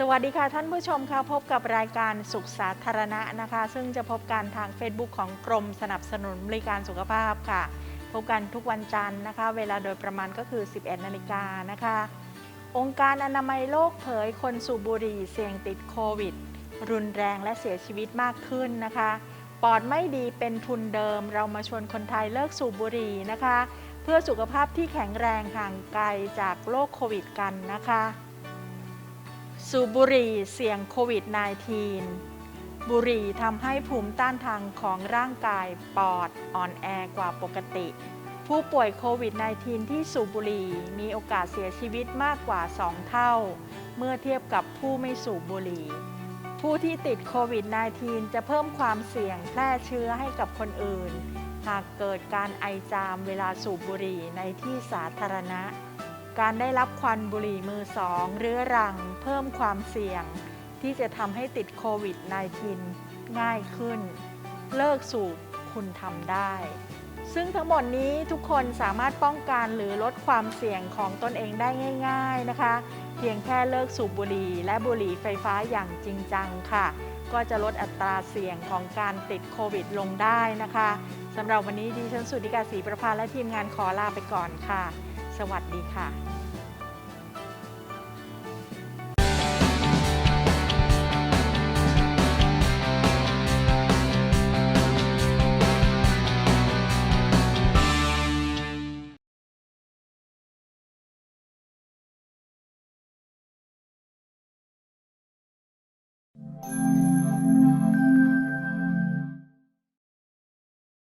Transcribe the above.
สวัสดีค่ะท่านผู้ชมค่ะพบกับรายการสุขสาธารณะนะคะ ซึ่งจะพบกันทาง Facebook ของกรมสนับสนุนบริการสุขภาพค่ะ พบกันทุกวันจันทร์นะคะ เวลาโดยประมาณก็คือ 11 นาฬิกานะคะ องค์การอนามัยโลกเผยคนสูบบุหรี่เสี่ยงติดโควิด รุนแรงและเสียชีวิตมากขึ้นนะคะปอดไม่ดีเป็นทุนเดิม เรามาชวนคนไทยเลิกสูบบุหรี่นะคะ เพื่อสุขภาพที่แข็งแรงห่างไกลจากโรคโควิดกันนะคะ สูบบุหรี่เสี่ยงโควิด -19 บุหรี่ทำให้ภูมิต้านทานของร่างกายปอดอ่อนแอกว่าปกติ ผู้ป่วยโควิด -19 ที่สูบบุหรี่มีโอกาสเสียชีวิตมากกว่า 2 เท่า เมื่อเทียบกับผู้ไม่สูบบุหรี่ ผู้ที่ติดโควิด -19 จะเพิ่มความเสี่ยงแพร่เชื้อให้กับคนอื่น หากเกิดการไอจามเวลาสูบบุหรี่ในที่สาธารณะ การได้รับควันบุหรี่มือสองเรื้อรัง เพิ่มความเสี่ยง ที่จะทำให้ติดโควิด -19 ง่ายขึ้น เลิกสูบคุณทำได้ ซึ่งทั้งหมดนี้ทุกคนสามารถป้องกันหรือลดความเสี่ยงของตนเองได้ง่าย ๆนะคะ เพียงแค่เลิกสูบบุหรี่และบุหรี่ไฟฟ้าอย่างจริงจังค่ะ ก็จะลดอัตราเสี่ยงของการติดโควิดลงได้นะคะสำหรับวันนี้ดิฉันสุธิกาศรีประภาและทีมงานขอลาไปก่อนค่ะ สวัสดีค่ะ